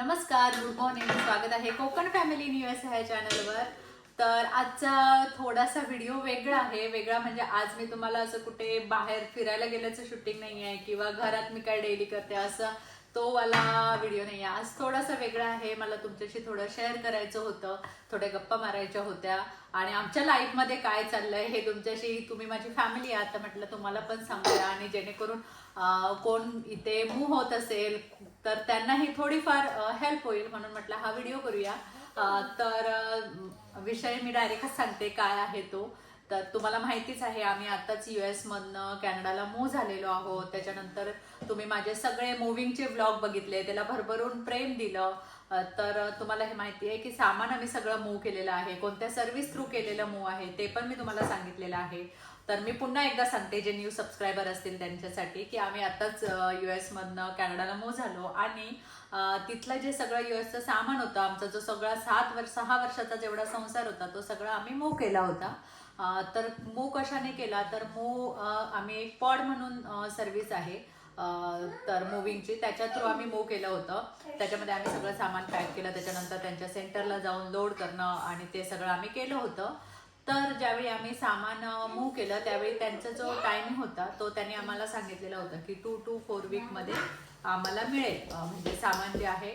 नमस्कार good morning. स्वागत आहे कोकण फॅमिली न्यूएस ह्या चॅनलवर. तर आजचा थोडासा व्हिडिओ वेगळा आहे. वेगळा म्हणजे आज मी तुम्हाला असं कुठे बाहेर फिरायला गेल्याचं शूटिंग नाही आहे किंवा घरात मी काय डेली करते असं तो वाला व्हिडिओ नाही आज थोडासा वेगळा आहे. मला तुमच्याशी थोडं शेअर करायचं होतं. थोड्या गप्पा मारायच्या होत्या. आणि आमच्या लाईफमध्ये काय चाललंय हे तुमच्याशी तुम्ही माझी फॅमिली आहात तर म्हटलं तुम्हाला पण सांगूया. आणि जेणेकरून कोण इथे मूव होत असेल तर त्यांनाही थोडीफार हेल्प होईल म्हणून म्हटलं हा व्हिडिओ करूया. तर विषय मी डायरेक्टच सांगते काय आहे तो. तर तुम्हाला माहितीच आहे आम्ही आताच युएस मधनं कॅनडाला मूव झालेलो आहोत. त्याच्यानंतर तुम्ही माझे सगळे मुव्हिंगचे ब्लॉग बघितले त्याला भरभरून प्रेम दिलं. तर तुम्हाला हे माहिती आहे की सामान आम्ही सगळं मूव केलेलं आहे. कोणत्या सर्व्हिस थ्रू केलेलं मूव आहे ते पण मी तुम्हाला सांगितलेलं आहे. तर मी पुन्हा एकदा सांगते जे न्यू सबस्क्रायबर असतील त्यांच्यासाठी की आम्ही आताच युएस मधनं कॅनडाला मूव झालो. आणि तिथलं जे सगळं युएसचं सामान होतं आमचा जो सगळा सात वर्ष सहा वर्षाचा जेवढा संसार होता तो सगळा आम्ही मूव केला होता. तर मूव कशाने केला? तर मूव आम्ही एक पॉड म्हणून सर्व्हिस आहे तर मुव्हिंगची त्याच्या थ्रू आम्ही मूव केलं होतं. त्याच्यामध्ये आम्ही सगळं सामान पॅक केलं. त्याच्यानंतर त्यांच्या सेंटरला जाऊन लोड करणं आणि ते सगळं आम्ही केलं होतं. तर ज्यावेळी आम्ही सामान मूव केलं त्यावेळी त्यांचा जो टायमिंग होता तो त्यांनी आम्हाला सांगितलेला होता की टू टू फोर वीकमध्ये आम्हाला मिळेल. म्हणजे सामान जे आहे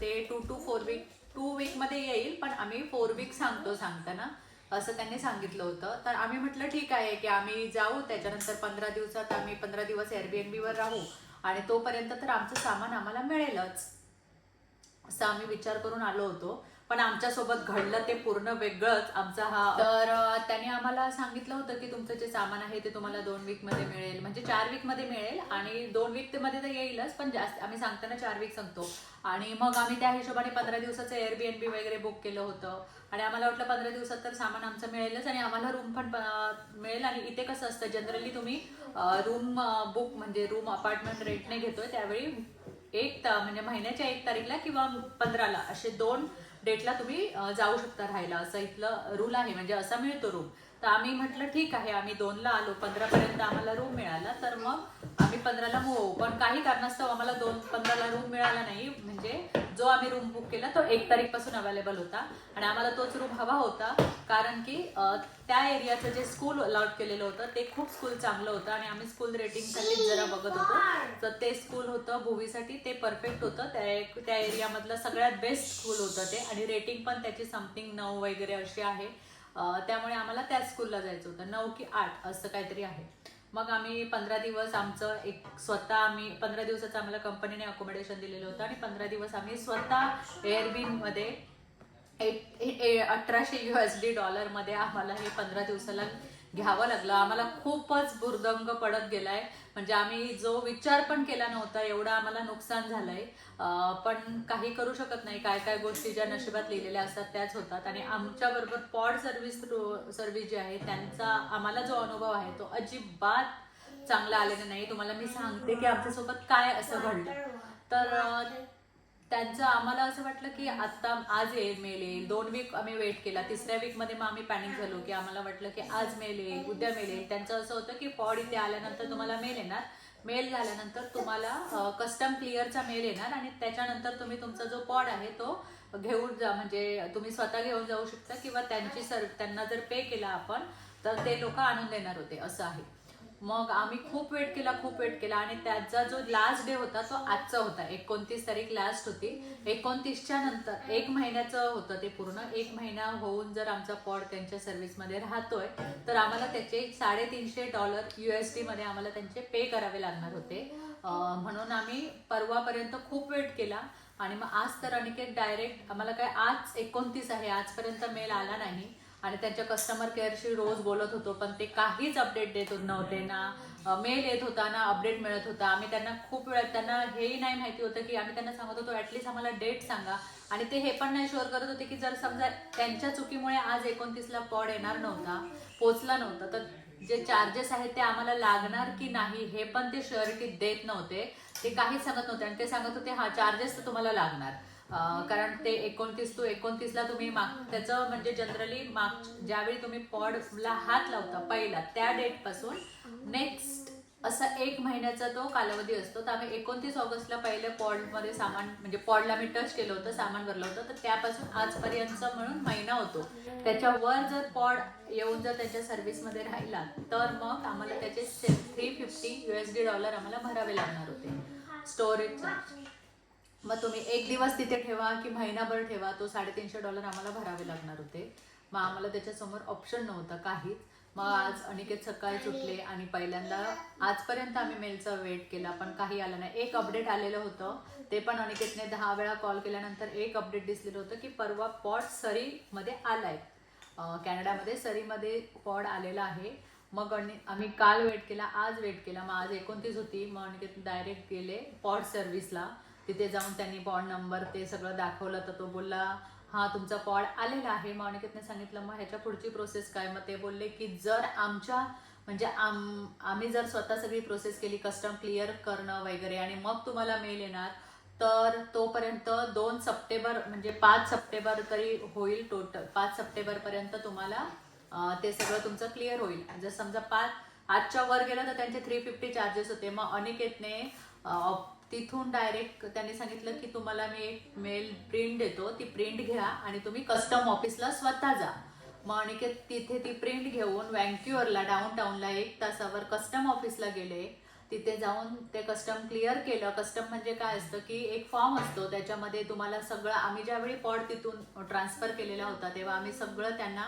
ते two to four week to वीकमध्ये येईल पण आम्ही फोर वीक सांगतो सांगताना. असं त्यांनी सांगितलं होतं. तर आम्ही म्हटलं ठीक आहे की आम्ही जाऊ. त्याच्यानंतर पंधरा दिवसात आम्ही पंधरा दिवस एअरबीएनबीवर राहू आणि तोपर्यंत तर आमचं सामान आम्हाला मिळेलच. असं आम्ही विचार करून आलो होतो. पण आमच्यासोबत घडलं ते पूर्ण वेगळंच. आमचा हा तर त्याने आम्हाला सांगितलं होतं की तुमचं जे सामान आहे ते तुम्हाला दोन वीकमध्ये मिळेल. म्हणजे चार वीकमध्ये मिळेल आणि दोन वीकमध्ये तर येईलच पण जास्त आम्ही सांगताना चार वीक सांगतो आणि मग आम्ही त्या हिशोबाने पंधरा दिवसाचं एअरबीएनबी वगैरे बुक केलं होतं. आणि आम्हाला वाटलं पंधरा दिवसात तर सामान आमचं मिळेलच आणि आम्हाला रूम पण मिळेल आणि इथे कसं असतं जनरली तुम्ही रूम बुक म्हणजे रूम अपार्टमेंट रेंटने घेतोय त्यावेळी एक म्हणजे महिन्याच्या एक तारीखला किंवा पंधराला असे दोन डेटला तुम्ही जाऊ शकता राहायला. असं इथलं रूल आहे. म्हणजे असा मिळतो रूम तर आम्ही म्हटलं ठीक आहे. आम्ही दोनला आलो. पंधरापर्यंत आम्हाला रूम मिळाला. तर मग आम्ही पंधराला होऊ पण काही कारणास्तव आम्हाला दोन पंधराला रूम मिळाला नाही. म्हणजे जो आम्ही रूम बुक केला तो एक तारीखपासून अवेलेबल होता. आणि आम्हाला तोच रूम हवा होता. कारण की त्या एरियाचं जे स्कूल अलॉट केलेलं होतं ते खूप स्कूल चांगलं होतं. आणि आम्ही स्कूल रेटिंगसाठी जरा बघत होतो. तर ते स्कूल होतं भूवीसाठी ते परफेक्ट होतं. त्या त्या एरियामधलं सगळ्यात बेस्ट स्कूल होतं ते. आणि रेटिंग पण त्याची समथिंग नऊ वगैरे अशी आहे. त्यामुळे आम्हाला त्या स्कूलला जायचं होतं. नऊ की आठ असं काहीतरी आहे. मग आम्ही पंधरा दिवस आमचं एक स्वतः आम्ही पंधरा दिवसाचं आम्हाला कंपनीने अकोमोडेशन दिलेलं होतं आणि पंधरा दिवस आम्ही स्वतः एअरबिनमध्ये अठराशे ए- ए- अठराशे डी डॉलरमध्ये आम्हाला हे पंधरा दिवसाला घ्यावं लागलं. आम्हाला खूपच भुर्दंग पडत गेलाय. म्हणजे आम्ही जो विचार पण केला नव्हता एवढा आम्हाला नुकसान झालंय. पण काही करू शकत नाही. काय काय गोष्टी ज्या नशिबात लिहिलेल्या असतात त्याच होतात. आणि आमच्या बरोबर पॉड सर्व्हिस सर्व्हिस जी आहे त्यांचा आम्हाला जो अनुभव आहे तो अजिबात चांगला आलेला नाही. तुम्हाला मी सांगते की आमच्यासोबत काय असं घडलं. तर त्यांचं आम्हाला असं वाटलं की आता आज येईल मेल येईल. दोन वीक आम्ही वेट केला. तिसऱ्या वीकमध्ये मग आम्ही पॅनिक झालो की आम्हाला वाटलं की आज मेल येईल उद्या मेल येईल. त्यांचं असं होतं की पॉड इथे आल्यानंतर तुम्हाला मेल येणार. मेल झाल्यानंतर तुम्हाला कस्टम क्लिअरचा मेल येणार आणि त्याच्यानंतर तुम्ही तुमचा जो पॉड आहे तो घेऊन जा. म्हणजे तुम्ही स्वतः घेऊन जाऊ शकता किंवा त्यांची सर त्यांना जर पे केला आपण तर ते लोक आणून देणार होते. असं आहे. मग आम्ही खूप वेट केला खूप वेट केला आणि त्याचा जो लास्ट डे होता तो आजचा होता. एकोणतीस तारीख लास्ट होती. एकोणतीसच्या नंतर एक महिन्याचं होतं ते पूर्ण. एक महिना होऊन जर आमचा पॉड त्यांच्या सर्व्हिसमध्ये राहतोय तर आम्हाला त्याचे साडेतीनशे डॉलर युएसडी मध्ये आम्हाला त्यांचे पे करावे लागणार होते. म्हणून आम्ही परवापर्यंत खूप वेट केला आणि मग आज तर अनिकेत डायरेक्ट आम्हाला काय आज एकोणतीस आहे. आजपर्यंत मेल आला नाही. आणि त्यांच्या कस्टमर केअरशी रोज बोलत होतो पण ते काहीच अपडेट देत नव्हते ना. मेल येत होता ना अपडेट मिळत होता. आम्ही त्यांना खूप वेळ त्यांना हेही नाही माहिती होतं की आम्ही त्यांना सांगत होतो ॲटलीस्ट आम्हाला डेट सांगा. आणि ते हे पण नाही शुअर करत होते की जर समजा त्यांच्या चुकीमुळे आज एकोणतीसला पॉड येणार नव्हता पोचला नव्हता तर जे चार्जेस आहेत ते आम्हाला लागणार की नाही हे पण ते शुअरिटी देत नव्हते. ते काहीच सांगत नव्हते आणि ते सांगत होते हा चार्जेस तर तुम्हाला लागणार. कारण ते एकोणतीस टू एकोणतीसला तुम्ही माग त्याचं म्हणजे जनरली माग ज्यावेळी तुम्ही पॉडला हात लावता पहिला त्या डेटपासून नेक्स्ट असा एक महिन्याचा तो कालावधी असतो. तर आम्ही एकोणतीस ऑगस्टला पहिले पॉडमध्ये सामान म्हणजे पॉडला मी टच केलं होतं सामान भरलं होतं. तर त्यापासून आजपर्यंत म्हणून महिना होतो. त्याच्यावर जर पॉड येऊन जर त्याच्या सर्व्हिसमध्ये राहिला तर मग आम्हाला त्याचे three fifty U S D dollar आम्हाला भरावे लागणार होते. स्टोरेज चार्ज मग तुम्ही एक दिवस तिथे ठेवा की महिनाभर ठेवा तो साडेतीनशे डॉलर आम्हाला भरावे लागणार होते. मग आम्हाला त्याच्यासमोर ऑप्शन नव्हता काहीच. मग आज अनिकेत सकाळी सुटले आणि पहिल्यांदा आजपर्यंत आम्ही मेलचा वेट केला पण काही आलं नाही. एक अपडेट आलेलं होतं. ते पण अनिकेतने दहा वेळा कॉल केल्यानंतर एक अपडेट दिसलेलं होतं की परवा पॉट सरीमध्ये आलाय. कॅनडामध्ये सरीमध्ये पॉड आलेला आहे. मग आणि आम्ही काल वेट केला आज वेट केला. मग आज एकोणतीस होती. मग अनिकेत डायरेक्ट गेले पॉड सर्व्हिसला तिथे जाऊन त्यांनी पॉड नंबर ते सगळं दाखवलं तर तो बोलला हा तुमचा पॉड आलेला आहे. मग सांगितलं मग ह्याच्या पुढची प्रोसेस काय? मग ते बोलले की जर आमच्या म्हणजे आम आम्ही जर स्वतः सगळी प्रोसेस केली कस्टम क्लिअर करणं वगैरे आणि मग तुम्हाला मेल येणार तर तोपर्यंत दोन सप्टेंबर म्हणजे पाच सप्टेंबर तरी होईल टोटल पाच सप्टेंबरपर्यंत तुम्हाला ते सगळं तुमचं क्लिअर होईल. जर समजा पाच आजच्या वर गेलं तर त्यांचे थ्री फिफ्टी चार्जेस होते. मग अनिकेतने तिथून डायरेक्ट त्यांनी सांगितलं की तुम्हाला मी एक मेल प्रिंट देतो ती प्रिंट घ्या आणि तुम्ही कस्टम ऑफिसला स्वतः जा. मग अनिकेत तिथे ती प्रिंट घेऊन वँक्युअरला डाऊन टाऊनला एक तासावर कस्टम ऑफिसला गेले. तिथे जाऊन ते कस्टम क्लिअर केलं. कस्टम म्हणजे काय असतं की एक फॉर्म असतो त्याच्यामध्ये तुम्हाला सगळं आम्ही ज्यावेळी पॉड तिथून ट्रान्सफर केलेला होता तेव्हा आम्ही सगळं त्यांना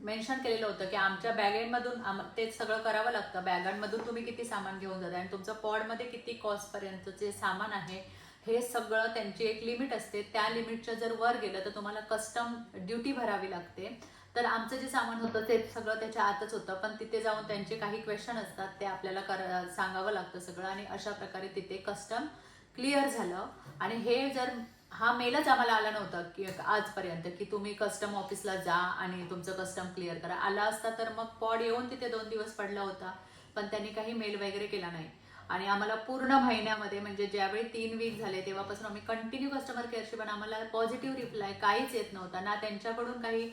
मेन्शन केलेलं होतं की आमच्या बॅगेंमधून आम- ते सगळं करावं लागतं. बॅगांमधून तुम्ही किती सामान घेऊन जाता आणि तुमचं पॉडमध्ये किती कॉस्टपर्यंत जे सामान आहे हे सगळं त्यांची एक लिमिट असते. त्या लिमिटच्या जर वर गेलं तर तुम्हाला कस्टम ड्युटी भरावी लागते. तर आमचं जे सामान होतं ते सगळं त्याच्या आतच होतं. पण तिथे जाऊन त्यांचे काही क्वेश्चन असतात ते आपल्याला कर सांगावं लागतं सगळं आणि अशा प्रकारे तिथे कस्टम क्लिअर झालं. आणि हे जर हा मेलच आम्हाला आला नव्हता की आजपर्यंत की तुम्ही कस्टम ऑफिसला जा आणि तुमचं कस्टम क्लिअर करा. आला असता तर मग पॉड येऊन तिथे दोन दिवस पडला होता पण त्यांनी काही मेल वगैरे केला नाही. आणि आम्हाला पूर्ण महिन्यामध्ये म्हणजे ज्यावेळी तीन वीक झाले तेव्हापासून आम्ही कंटिन्यू कस्टमर केअरशी पण आम्हाला पॉझिटिव्ह रिप्लाय काहीच येत नव्हता. ना त्यांच्याकडून काही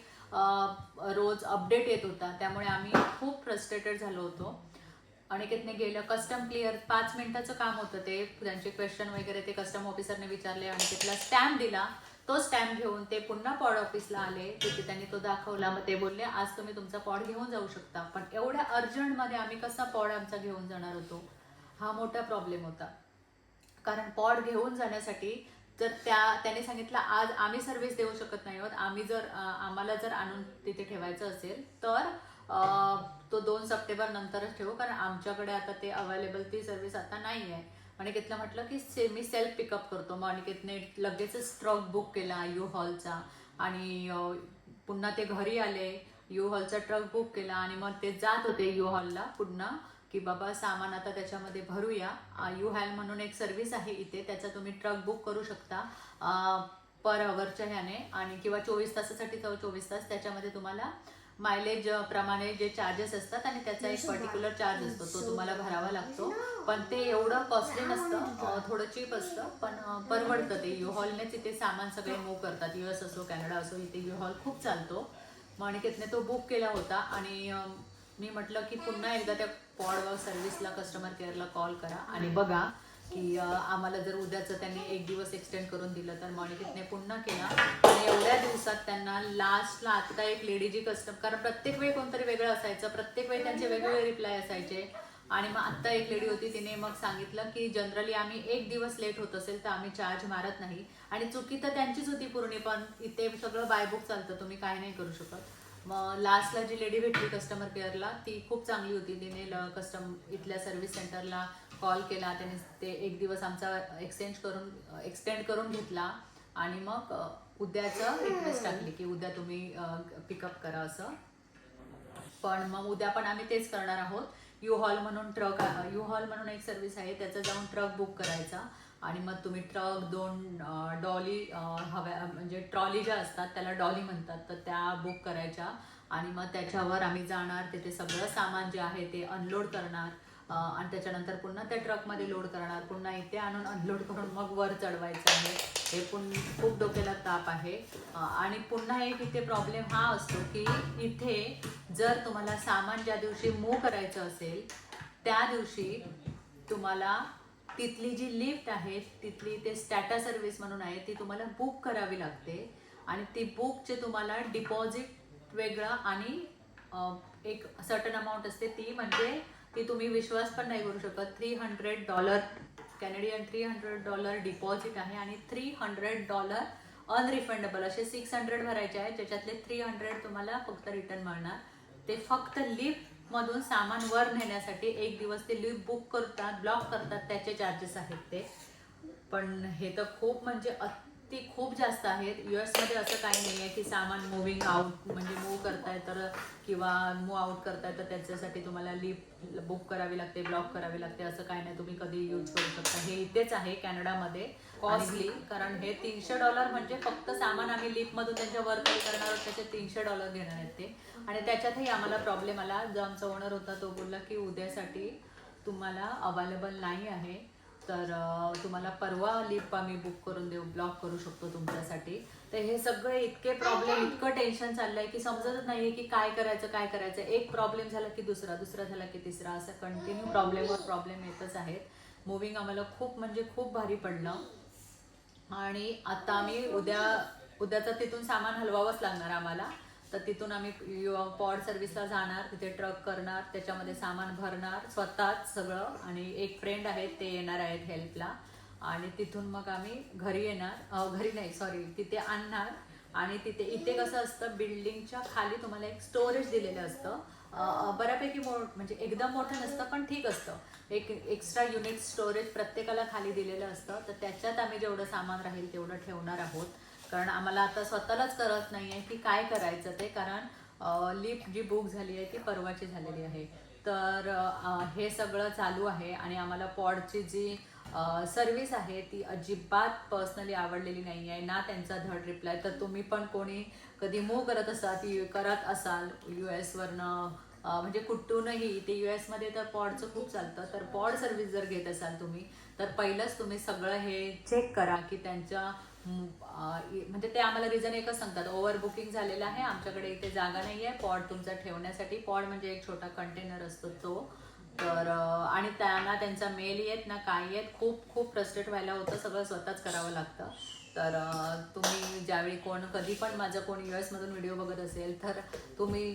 रोज अपडेट येत होता. त्यामुळे आम्ही खूप फ्रस्ट्रेटेड झालो होतो. अनिकेतने गेलं कस्टम क्लिअर पाच मिनिटाचं काम होतं ते त्यांचे क्वेश्चन वगैरे ते कस्टम ऑफिसरने विचारले अनिकेतला स्टॅम्प दिला. तो स्टॅम्प घेऊन ते पुन्हा पॉड ऑफिसला आले. तिथे त्यांनी तो दाखवला. मग ते बोलले आज तुम्ही तुमचा पॉड घेऊन जाऊ शकता. पण एवढ्या अर्जंटमध्ये आम्ही कसा पॉड आमचा घेऊन जाणार होतो? हा मोठा प्रॉब्लेम होता. कारण पॉड घेऊन जाण्यासाठी जर त्या त्याने सांगितलं आज आम्ही सर्व्हिस देऊ शकत नाही आहोत. आम्ही जर आम्हाला जर आणून तिथे ठेवायचं असेल तर तो दोन सप्टेंबर नंतरच ठेवू कारण आमच्याकडे आता ते अवेलेबल ती सर्व्हिस आता नाही आहे अनिकेतला म्हटलं की से मी सेल्फ पिकअप करतो. मग अनिकेतने लगेचच ट्रक बुक केला यू हॉलचा. आणि पुन्हा ते घरी आले यू हॉलचा ट्रक बुक केला आणि मग ते जात होते यू हॉलला पुन्हा की बाबा सामान आता त्याच्यामध्ये भरूया. यू हॅल म्हणून एक सर्व्हिस आहे इथे त्याचा तुम्ही ट्रक बुक करू शकता. पर अवरच्या ह्याने. आणि किंवा चोवीस तासासाठी चोवीस तास त्याच्यामध्ये तुम्हाला मायलेज प्रमाणे जे चार्जेस असतात आणि त्याचा एक पर्टिक्युलर चार्ज असतो तो तुम्हाला भरावा लागतो. पण ते एवढं कॉस्टली नसतं अं, थोडं चीप असतं पण परवडतं ते. यू हॉलनेच इथे सामान सगळे मूव करतात. यू एस असो कॅनडा असो इथे यू हॉल खूप चालतो. मग अनिकेतने तो बुक केला होता आणि मी म्हटलं की पुन्हा एकदा त्या पॉड सर्व्हिसला कस्टमर केअरला कॉल करा आणि बघा. की आम्हाला जर उद्याचं त्यांनी एक दिवस एक्सटेंड करून दिलं तर मॉनिकेतने पुन्हा केला. आणि एवढ्या दिवसात त्यांना लास्टला आता एक लेडी जी कस्टम कारण प्रत्येक वेळी कोणतरी वेगळं असायचं प्रत्येक वेळी त्यांचे वेगवेगळे रिप्लाय असायचे. आणि मग आत्ता एक लेडी होती तिने मग सांगितलं की जनरली आम्ही एक दिवस लेट होत असेल तर आम्ही चार्ज मारत नाही. आणि चुकी तर त्यांचीच होती पूर्ण पण इथे सगळं बायबुक चालतं तुम्ही काय नाही करू शकत. मग लास्टला जी लेडी भेटली कस्टमर केअरला ती खूप चांगली होती. तिने कस्टम इथल्या सर्व्हिस सेंटरला कॉल केला त्याने ते एक दिवस आमचा एक्सचेंज करून एक्सटेंड करून घेतला आणि मग उद्याचं रिक्वेस्ट टाकली की उद्या तुम्ही पिकअप करा असं. पण मग उद्या पण आम्ही तेच करणार आहोत. यू हॉल म्हणून ट्रक यू हॉल म्हणून एक सर्व्हिस आहे त्याचा जाऊन ट्रक बुक करायचा. आणि मग तुम्ही ट्रक दोन डॉली हव्या म्हणजे ट्रॉली ज्या असतात त्याला डॉली म्हणतात. तर त्या बुक करायच्या. आणि मग त्याच्यावर आम्ही जाणार तिथे सगळं सामान जे आहे ते अनलोड करणार. आणि त्याच्यानंतर पुन्हा त्या ट्रकमध्ये लोड करणार पुन्हा इथे आणून अनलोड करून मग वर चढवायचं आहे. हे पण खूप डोक्याला ताप आहे. आणि पुन्हा एक इथे प्रॉब्लेम हा असतो की इथे जर तुम्हाला सामान ज्या दिवशी मूव करायचं असेल त्या दिवशी तुम्हाला तिथली जी लिफ्ट आहे तिथली ते स्टॅटा सर्व्हिस म्हणून आहे ती तुम्हाला बुक करावी लागते. आणि ती बुकचे तुम्हाला डिपॉझिट वेगळं आणि एक सर्टन अमाऊंट असते ती म्हणजे की तुम्ही विश्वास पण नाही करू शकत. Three hundred dollar Canadian three hundred dollar deposit आहे आणि थ्री हंड्रेड डॉलर अनरिफंडेबल असे सिक्स हंड्रेड भरायचे आहेत ज्याच्यातले थ्री हंड्रेड तुम्हाला फक्त रिटर्न मिळणार. ते फक्त लिफ्टमधून सामान वर नेण्यासाठी एक दिवस ते लिफ्ट बुक करतात ब्लॉक करतात त्याचे चार्जेस आहेत ते. पण हे तर खूप म्हणजे अति खूप जास्त आहेत. US मध्ये असं काही नाही आहे की सामान मुव्हिंग आउट म्हणजे मूव्ह करताय तर किंवा मूव्ह आउट करताय तर त्याच्यासाठी तुम्हाला लिफ्ट बुक करावी लागते ब्लॉक करावी लागते असं काही नाही. तुम्ही कधी यूज करू शकता. हे इथेच आहे कॅनडामध्ये. कॉस्टली कारण हे तीनशे डॉलर म्हणजे फक्त सामान आम्ही लिफ्टमधून त्यांच्या वर काही करणार आहोत त्याचे तीनशे डॉलर घेणार आहेत ते. आणि त्याच्यातही आम्हाला प्रॉब्लेम आला. जो आमचा ओनर होता तो बोलला की उद्यासाठी तुम्हाला अवेलेबल नाही आहे. तर तुम्हाला परवा लिप आम्ही बुक करून देऊ ब्लॉक करू शकतो तुमच्यासाठी. तर हे सगळे इतके प्रॉब्लेम इतकं टेन्शन चाललंय की समजतच नाहीये की काय करायचं काय करायचं. एक प्रॉब्लेम झाला की दुसरा दुसरा झाला की तिसरा. असं कंटिन्यू प्रॉब्लेमवर प्रॉब्लेम येतच आहेत. मुव्हिंग आम्हाला खूप म्हणजे खूप भारी पडलं. आणि आता आम्ही उद्या उद्याचा तिथून सामान हलवावंच लागणार आम्हाला. तर तिथून आम्ही पॉड सर्व्हिसला जाणार तिथे ट्रक करणार त्याच्यामध्ये सामान भरणार स्वतःच सगळं. आणि एक फ्रेंड आहेत ते येणार आहेत हेल्पला आणि तिथून मग आम्ही घरी येणार. घरी नाही सॉरी तिथे आणणार. आणि तिथे इथे कसं असतं बिल्डिंगच्या खाली तुम्हाला एक स्टोरेज दिलेलं असतं. बऱ्यापैकी मो म्हणजे एकदम मोठं नसतं पण ठीक असतं. एक एक्स्ट्रा युनिट स्टोरेज प्रत्येकाला खाली दिलेलं असतं. तर त्याच्यात आम्ही जेवढं सामान राहील तेवढं ठेवणार आहोत. कारण आम्हाला आता स्वतःलाच करत नाही आहे की काय करायचं ते कारण लिफ्ट जी बुक झाली आहे ती परवाची झालेली आहे. तर हे सगळं चालू आहे आणि आम्हाला पॉडची जी सर्विस आहे ती अजिबात पर्सनली आवडलेली नाही आहे ना त्यांचा धड रिप्लाय तर तुम्ही पण कोणी कधी मूव करत असाल ती करत असाल यू एसवरनं म्हणजे कुठूनही ते यू मध्ये तर पॉडचं खूप चालतं. तर पॉड सर्व्हिस जर घेत असाल तुम्ही तर पहिलंच तुम्ही सगळं हे चेक करा की त्यांच्या म्हणजे ते आम्हाला रिझन एकच सांगतात. ओव्हर बुकिंग झालेलं आहे. आमच्याकडे इथे जागा नाही आहे. पॉड तुमचा ठेवण्यासाठी. पॉड म्हणजे एक छोटा कंटेनर असतो तो. तर आणि त्यांना त्यांचा मेल येत ना काय येत खूप खूप फ्रस्ट्रेट व्हायला होतं. सगळं स्वतःच करावं लागतं. तर तुम्ही ज्यावेळी कोण कधी पण माझं कोण यू मधून व्हिडिओ बघत असेल तर तुम्ही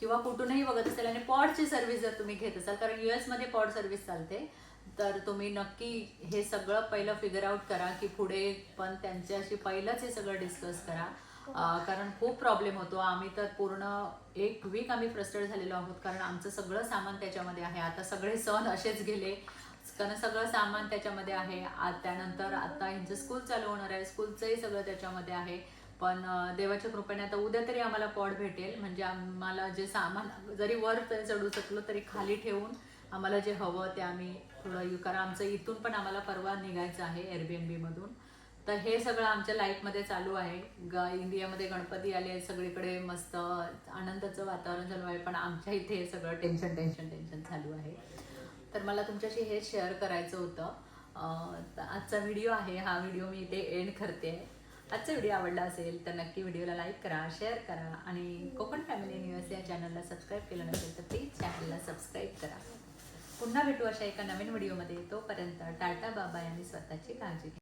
किंवा कुठूनही बघत असेल आणि पॉडची सर्व्हिस जर तुम्ही घेत असाल कारण यू मध्ये पॉड सर्व्हिस चालते. तर तुम्ही नक्की हे सगळं पहिलं फिगर आउट करा की पुढे पण त्यांच्याशी पहिलंच हे सगळं डिस्कस करा. कारण खूप प्रॉब्लेम होतो. आम्ही तर पूर्ण एक वीक आम्ही फ्रस्ट्रेट झालेलो आहोत. कारण आमचं सगळं सामान त्याच्यामध्ये आहे. आता सगळे सण असेच गेले. कारण सगळं सामान त्याच्यामध्ये आहे. आ- त्यानंतर आता ह्यांचं स्कूल चालू होणार आहे. स्कूलचंही सगळं त्याच्यामध्ये आहे. पण देवाच्या कृपेने आता उद्या तरी आम्हाला पॉड भेटेल. म्हणजे आम्हाला जे सामान जरी वर चढू शकलो तरी खाली ठेवून आम्हाला जे हवं ते आम्ही थोडं यू कारण आमचं इथून पण आम्हाला परवा निघायचं आहे एअरबीएनबी मधून. तर हे सगळं आमच्या लाईफमध्ये चालू आहे. ग इंडियामध्ये गणपती आले सगळीकडे मस्त आनंदाचं वातावरण चालू आहे. पण आमच्या इथे हे सगळं टेन्शन टेन्शन टेन्शन चालू आहे. तर मला तुमच्याशी हे शेअर करायचं होतं. आजचा व्हिडिओ आहे. हा व्हिडिओ मी इथे एंड करते. आजचा व्हिडिओ आवडला असेल तर नक्की व्हिडिओला लाईक करा शेअर करा आणि कोकण फॅमिली न्यूज या चॅनलला सबस्क्राईब केलं नसेल तर प्लीज चॅनलला सबस्क्राईब करा. पुन्हा भेटू अशा एका नवीन व्हिडिओमध्ये. तोपर्यंत टाटा बाबा यांनी स्वतःची काळजी घ्या.